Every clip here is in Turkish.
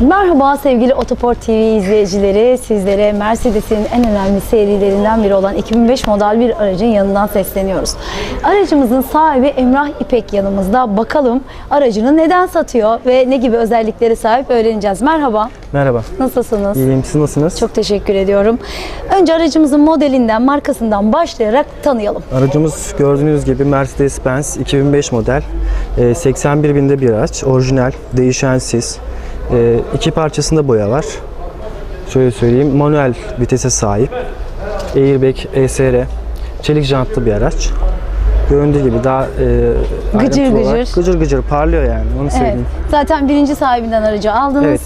Merhaba sevgili Otoport TV izleyicileri. Sizlere Mercedes'in en önemli serilerinden biri olan 2005 model bir aracın yanından sesleniyoruz. Aracımızın sahibi Emrah İpek yanımızda. Bakalım aracını neden satıyor ve ne gibi özelliklere sahip öğreneceğiz. Merhaba, Merhaba. nasılsınız? İyiyim. Siz nasılsınız? Çok teşekkür ediyorum. Önce aracımızın modelinden, markasından başlayarak tanıyalım. Aracımız gördüğünüz gibi Mercedes-Benz 2005 model. e, 81 binde bir araç. Orijinal, değişensiz. E, iki parçasında boya var. Şöyle söyleyeyim. Manuel vitese sahip. Airbag, ESR. Çelik jantlı bir araç. Göründüğü gibi daha e, Gıcır ayrıntılı olarak gıcır. Gıcır gıcır parlıyor yani. Onu Evet, söyleyeyim. zaten birinci sahibinden aracı aldınız. Evet.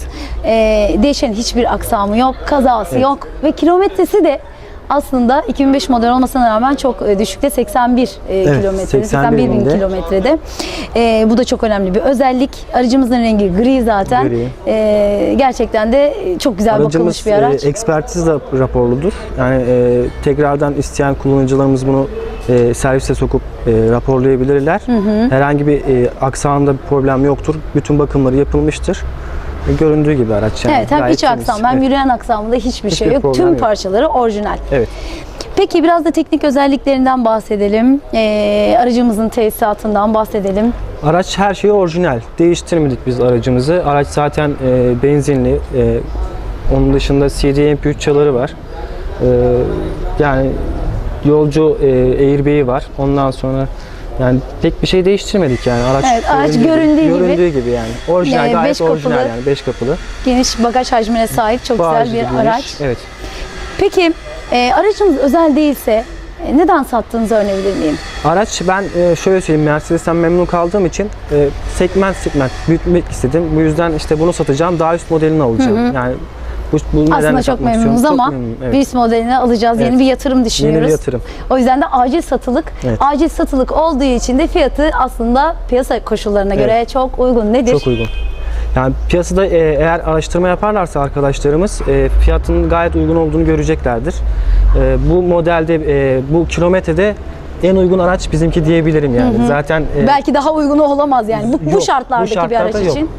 Ee, değişen hiçbir aksamı yok, kazası Evet. yok ve kilometresi de aslında 2005 model olmasına rağmen çok e, düşükte 81 e, kilometre, 81 bin kilometrede. E, bu da çok önemli bir özellik. Aracımızın rengi gri zaten. Gri. E, gerçekten de çok güzel bakılmış Aracımız bir araç. e, ekspertiz rap- raporludur. Yani e, tekrardan isteyen kullanıcılarımız bunu e, servise sokup e, raporlayabilirler. Herhangi bir e, aksamında bir problem yoktur. Bütün bakımları yapılmıştır. Göründüğü gibi araç yani. evet, hem Gayet iç temiz. aksam hem Evet. yürüyen aksamında hiçbir şey Hiçbir yok. problem Tüm yok. parçaları orijinal. Evet. Peki biraz da teknik özelliklerinden bahsedelim. E, aracımızın tesisatından bahsedelim. Araç her şeyi orijinal. Değiştirmedik biz aracımızı. Araç zaten e, benzinli. E, onun dışında CD MP3 çaları var. E, yani yolcu e, airbag'i var. Ondan sonra yani pek bir şey değiştirmedik yani. Araç, Evet, araç göründüğü gibi. göründüğü gibi yani. Orijinal E, gayet beş orijinal kapılı. yani 5 kapılı. Geniş bagaj hacmine sahip çok güzel Bağcılı, bir geniş. araç. Evet. Peki e, aracınız özel değilse e, neden sattığınızı öğrenebilir miyim? Araç ben e, şöyle söyleyeyim Mercedes'ten memnun kaldığım için e, segment segment büyütmek istedim. Bu yüzden işte bunu satacağım. Daha üst modelini alacağım. Yani bu, bu Aslında çok memnunuz ama memnunum, evet. bir üst modelini alacağız. Yeni Evet. bir yatırım düşünüyoruz. Yeni bir yatırım. O yüzden de acil satılık. Evet. Acil satılık olduğu için de fiyatı aslında piyasa koşullarına Evet. göre çok uygun. Nedir? Çok uygun. Yani piyasada e, eğer araştırma yaparlarsa arkadaşlarımız e, fiyatının gayet uygun olduğunu göreceklerdir. E, bu modelde, e, bu kilometrede en uygun araç bizimki diyebilirim yani. Zaten e, Belki daha uygunu olamaz yani. Bu, bu Yok, şartlardaki bu bir araç yok. için.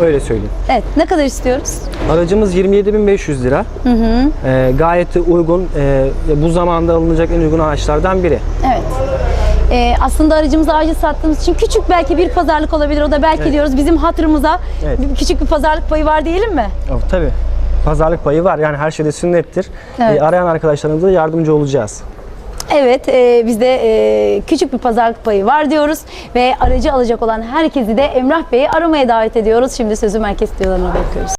Öyle söyleyeyim. Evet. Ne kadar istiyoruz? Aracımız 27.500 lira. E, gayet de uygun. E, bu zamanda alınacak en uygun araçlardan biri. Evet. Ee, aslında aracımızı acil sattığımız için küçük belki bir pazarlık olabilir. O da belki Evet. diyoruz bizim hatırımıza Evet. küçük bir pazarlık payı var diyelim mi? Oh, tabii. Pazarlık payı var. Yani her şeyde sünnettir. Evet. E, arayan arkadaşlarımıza da yardımcı olacağız. Evet, e, bizde e, küçük bir pazarlık payı var diyoruz ve aracı alacak olan herkesi de Emrah Bey'i aramaya davet ediyoruz. Şimdi sözü merkez stüdyolarına bırakıyoruz.